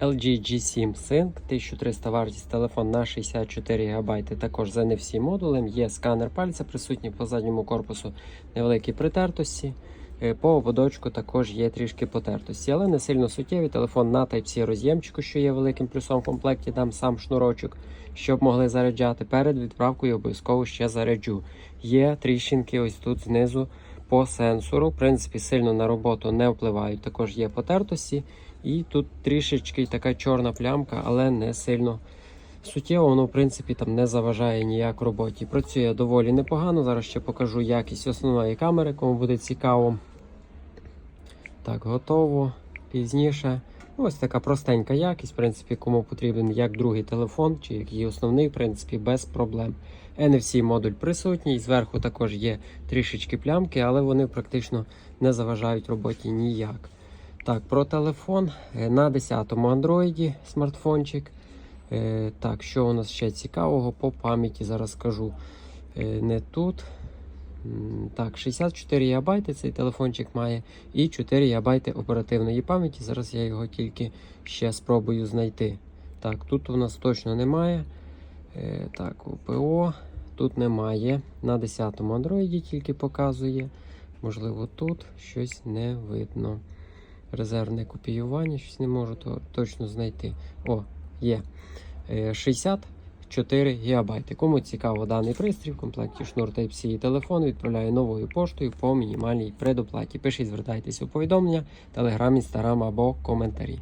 LG G7 Sync, 1300 вартість, телефон на 64 ГБ, також з NFC модулем. Є сканер пальця, присутній по задньому корпусу невеликі притертості. Е, По ободочку також є трішки потертості, але не сильно суттєві. Телефон на Type-C роз'ємчику, що є великим плюсом в комплекті, дам сам шнурочок, щоб могли заряджати. Перед відправкою обов'язково ще заряджу. Є тріщинки ось тут знизу по сенсору. В принципі, сильно на роботу не впливають. Також є потертості. І тут трішечки така чорна плямка, але не сильно суттєво. Воно, в принципі, там не заважає ніяк роботі. Працює доволі непогано. Зараз ще покажу якість основної камери, кому буде цікаво. Так, готово. Пізніше. Ось така простенька якість, в принципі, кому потрібен як другий телефон, чи як її основний, в принципі, без проблем. NFC модуль присутній, зверху також є трішечки плямки, але вони практично не заважають роботі ніяк. Так, про телефон Е, на 10-му Android смартфончик. Е, Так, що у нас ще цікавого по пам'яті зараз скажу. Е, Не тут. Так, 64 ГБ цей телефончик має і 4 ГБ оперативної пам'яті. Зараз я його тільки ще спробую знайти. Так, тут у нас точно немає. Е, так, УПО тут немає. На 10-му андроїді тільки показує. Можливо, тут щось не видно. Резервне копіювання, щось не можу то точно знайти. О, є. Е, 60 4 ГБ. Кому цікаво даний пристрій, в комплекті шнур Type-C і телефон відправляє новою поштою по мінімальній предоплаті. Пишіть, звертайтеся у повідомлення, телеграм, інстаграм або коментарі.